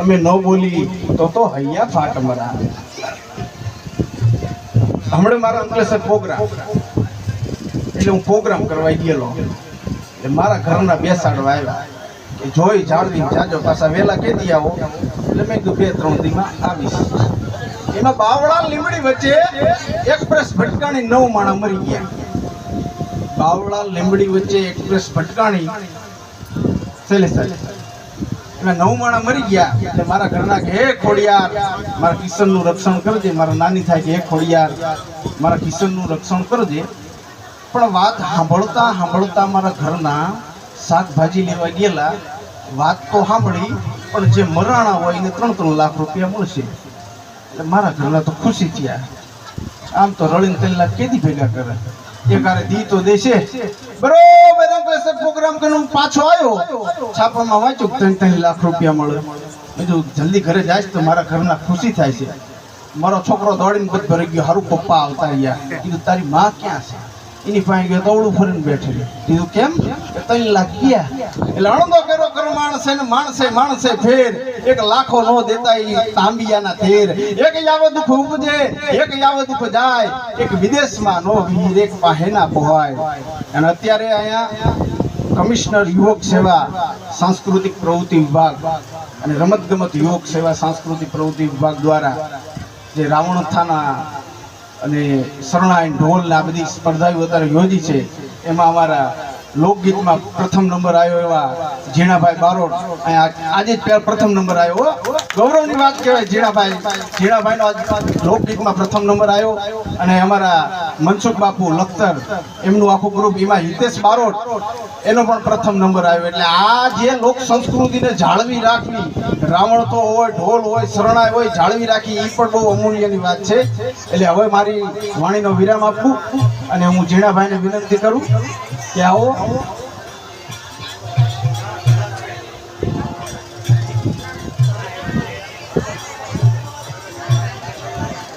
અમે ન બોલી તો તો હૈયા ફાટ મરા હમણાં મારા અંકલેશ્વર પ્રોગ્રામ એટલે હું પ્રોગ્રામ કરવા ગયેલો. એટલે મારા ઘરના બેસાડવા આવ્યા. કે જોઈ જાળવી જાજો, પાછા વહેલા કહેતી આવો. એટલે મેં કીધું બે ત્રણ દીમાં આવીશ. એમાં બાવળા લીમડી વચ્ચે એક્સપ્રેસ ભટકાણી નવ માણા મરી ગયા. બાવળા લીમડી વચ્ચે એક્સપ્રેસ ભટકાણી. છેલ્લે છેલ્લે એમાં નવ માણા મરી ગયા એટલે મારા ઘરના કે, હે ખોડિયાર, મારા કિશનનું રક્ષણ કરજે, મારા નાની થાય કે, હે ખોડિયાર, મારા કિશનનું રક્ષણ કરજે. પણ વાત સાંભળતા સાંભળતા મારા ઘરના શાકભાજી લેવા ગયેલા. વાત તો સાંભળી, પણ જે મરાણા હોય એને ત્રણ ત્રણ લાખ રૂપિયા મળશે. એટલે મારા ઘરના તો ખુશી થયા. આમ તો રળીને ત્રણ કેદી ભેગા કરે? એક કારે દી તો દેશે. બરોબર. અંકલેશ્વર પ્રોગ્રામ કરીને પાછો આવ્યો છાપામાં વાંચ્યું ત્રણ ત્રણ લાખ રૂપિયા મળે. બીજું જલ્દી ઘરે જાય તો મારા ઘરના ખુશી થાય છે. મારો છોકરો દોડીને બધ ભરી ગયો, હારું પપ્પા આવતા અહીંયા. કીધું, તારી માં ક્યાં છે? એની પાસે ગયો, દોડું ફરીને બેઠેલી કીધું, કેમ? ત્રણ લાખ ગયા. એટલે અણંદો કર્યો કરો માણસે ને માણસે માણસે ફેર. એક લાખો નો દેતા એ તાંબિયાના થેર એક યાવ દુઃખ ઉપજે, એક યાવ દુઃખ જાય. એક વિદેશમાં નો વીર એક પાહેના પોહાય અને અત્યારે અહીંયા કમિશનર યુવક સેવા સાંસ્કૃતિક પ્રવૃત્તિ વિભાગ અને રમતગમત યુવક સેવા સાંસ્કૃતિક પ્રવૃત્તિ વિભાગ દ્વારા જે રાવણથાના અને શરણાઈ ઢોલ આ બધી સ્પર્ધાઓ અત્યારે યોજી છે, એમાં અમારા લોકગીતમાં પ્રથમ નંબર આવ્યો એવા ઝીણાભાઈ બારોટ. આજે જ પ્રથમ નંબર આવ્યો. ગૌરવની વાત કહેવાય ઝીણાભાઈ. ઝીણાભાઈનો આજ લોકગીતમાં પ્રથમ નંબર આવ્યો. અને અમારા મનસુખ બાપુ, લખતર, એમનું આખું ગ્રુપ, એમાં હિતેશ બારોટ, એનો પણ પ્રથમ નંબર આવ્યો. એટલે આ જે લોક સંસ્કૃતિને જાળવી રાખવી, રાવણ તો હોય, ઢોલ હોય, શરણાઈ હોય, જાળવી રાખી એ પણ બહુ અમૂલ્યની વાત છે. એટલે હવે મારી વાણીનો વિરામ આપું અને હું ઝીણાભાઈને વિનંતી કરું. કે આવો